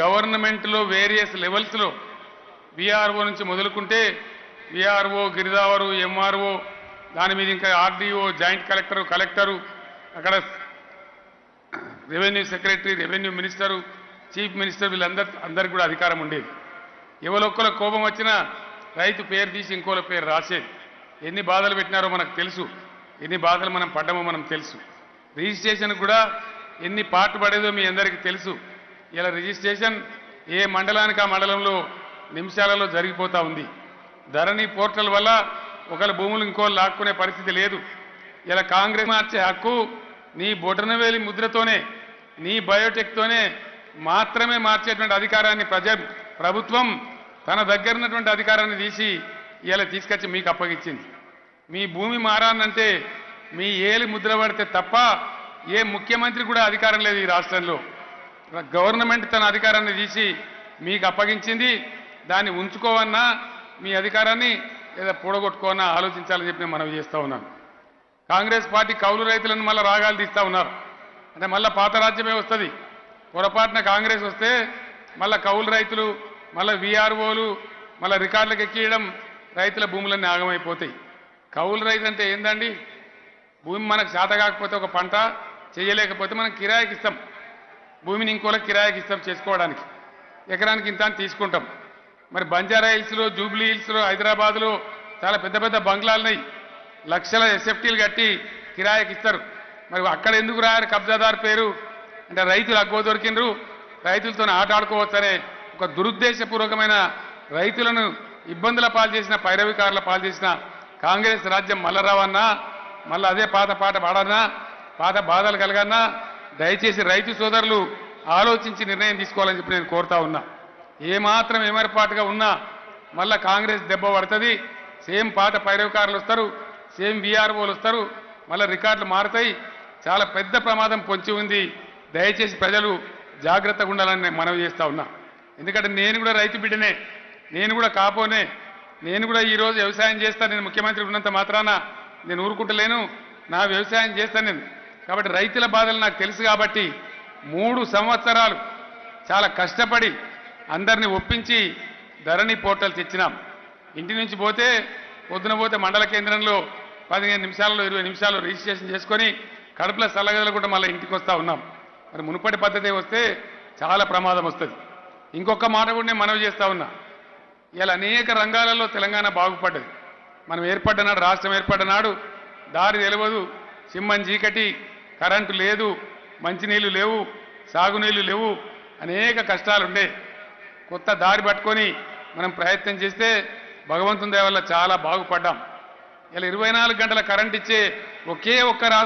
గవర్నమెంట్లో వేరియస్ లెవెల్స్లో విఆర్ఓ నుంచి మొదలుకుంటే విఆర్ఓ గిరిదావరు ఎంఆర్ఓ దాని మీద ఇంకా ఆర్డీఓ జాయింట్ కలెక్టరు కలెక్టరు అక్కడ revenue secretary revenue minister chief minister వీళ్ళందరి అందరికి కూడా అధికారం ఉండేది. ఎవరొక్కల కోపం వచ్చినా రైతు పేరు తీసి ఇంకోల పేరు రాసేది. ఎన్ని బాధలు పెట్టినారో మనకు తెలుసు. ఎన్ని బాధలు మనం పడ్డామో మనం తెలుసు. రిజిస్ట్రేషన్ కూడా ఎన్ని పాటు పడేదో మీ అందరికీ తెలుసు. ఇలా రిజిస్ట్రేషన్ ఏ మండలానికి ఆ మండలంలో నిమిషాలలో జరిగిపోతూ ఉంది. ధరణి పోర్టల్ వల్ల ఒకళ్ళ భూములు ఇంకోళ్ళు లాక్కునే పరిస్థితి లేదు. ఇలా కాంగ్రెస్ మార్చే హక్కు నీ బొటనవేలి ముద్రతోనే నీ బయోటెక్తోనే మాత్రమే మార్చేటువంటి అధికారాన్ని ప్రజ ప్రభుత్వం తన దగ్గర ఉన్నటువంటి అధికారాన్ని తీసి ఇలా తీసుకొచ్చి మీకు అప్పగించింది. మీ భూమి మారానంటే మీ ఏలి ముద్ర పడితే తప్ప ఏ ముఖ్యమంత్రి కూడా అధికారం లేదు ఈ రాష్ట్రంలో. గవర్నమెంట్ తన అధికారాన్ని తీసి మీకు అప్పగించింది దాన్ని ఉంచుకోవన్నా మీ అధికారాన్ని లేదా పూడగొట్టుకోవన్నా ఆలోచించాలని చెప్పి నేను మనవి చేస్తూ ఉన్నాను. కాంగ్రెస్ పార్టీ కౌలు రైతులను మళ్ళీ రాగాలు తీస్తా ఉన్నారు. అంటే మళ్ళీ పాత రాజ్యమే వస్తుంది. పొరపాటున కాంగ్రెస్ వస్తే మళ్ళీ కౌలు రైతులు మళ్ళీ వీఆర్ఓలు మళ్ళీ రికార్డులకు ఎక్కియడం రైతుల భూములన్నీ ఆగమైపోతాయి. కౌలు రైతు అంటే ఏందండి? భూమి మనకు చేత కాకపోతే ఒక పంట చేయలేకపోతే మనం కిరాయికి ఇస్తాం. భూమిని ఇంకోలకు కిరాయికి ఇస్తాం చేసుకోవడానికి. ఎకరానికి ఇంత అని తీసుకుంటాం. మరి బంజారా హిల్స్లో జూబ్లీ హిల్స్లో హైదరాబాద్లో చాలా పెద్ద పెద్ద బంగ్లాలున్నాయి లక్షల ఎస్ఎఫ్టీలు కట్టి కిరాయికి ఇస్తారు. మరి అక్కడ ఎందుకు రాయారు కబ్జాదారు పేరు? అంటే రైతులు అగ్గో దొరికినరు రైతులతో ఆట ఆడుకోవచ్చనే ఒక దురుద్దేశపూర్వకమైన రైతులను ఇబ్బందుల పాలు చేసిన పైరవికారుల పాలు చేసిన కాంగ్రెస్ రాజ్యం మళ్ళా రావన్నా మళ్ళీ అదే పాత పాట పాడన్నా పాత బాధలు కలగన్నా దయచేసి రైతు సోదరులు ఆలోచించి నిర్ణయం తీసుకోవాలని చెప్పి నేను కోరుతా ఉన్నా. ఏమాత్రం ఏమరపాటుగా ఉన్నా మళ్ళా కాంగ్రెస్ దెబ్బ పడుతుంది. సేమ్ పాత పైరవకారులు వస్తారు సేమ్ వీఆర్ఓలు వస్తారు మళ్ళీ రికార్డులు మారుతాయి. చాలా పెద్ద ప్రమాదం పొంచి ఉంది. దయచేసి ప్రజలు జాగ్రత్తగా ఉండాలని నేను మనవి చేస్తా ఉన్నా. ఎందుకంటే నేను కూడా రైతు బిడ్డనే నేను కూడా కాపోనే నేను కూడా ఈరోజు వ్యవసాయం చేస్తాను నేను ముఖ్యమంత్రి ఉన్నంత మాత్రాన నేను ఊరుకుంటలేను. నా వ్యవసాయం చేస్తాను నేను కాబట్టి రైతుల బాధలు నాకు తెలుసు కాబట్టి మూడు సంవత్సరాలు చాలా కష్టపడి అందరిని ఒప్పించి ధరణి పోర్టల్ తెచ్చినాం. ఇంటి నుంచి పోతే పొద్దున పోతే మండల కేంద్రంలో పదిహేను నిమిషాల్లో ఇరవై నిమిషాలు రిజిస్ట్రేషన్ చేసుకొని కడుపులో చల్లగదలు కూడా మళ్ళీ ఇంటికి వస్తూ ఉన్నాం. మరి మునుపటి పద్ధతి వస్తే చాలా ప్రమాదం వస్తుంది. ఇంకొక మాట కూడా నేను మనవి చేస్తూ ఉన్నా. ఇలా అనేక రంగాలలో తెలంగాణ బాగుపడ్డది. మనం ఏర్పడ్డ నాడు రాష్ట్రం ఏర్పడ్డ నాడు దారి తెలియదు సింహం చీకటి కరెంటు లేదు మంచినీళ్ళు లేవు సాగునీళ్ళు లేవు అనేక కష్టాలుండే. కొత్త దారి పట్టుకొని మనం ప్రయత్నం చేస్తే భగవంతుని దయ వల్ల చాలా బాగుపడ్డాం. ఇలా ఇరవై నాలుగు గంటల కరెంట్ ఇచ్చే ఒకే ఒక్క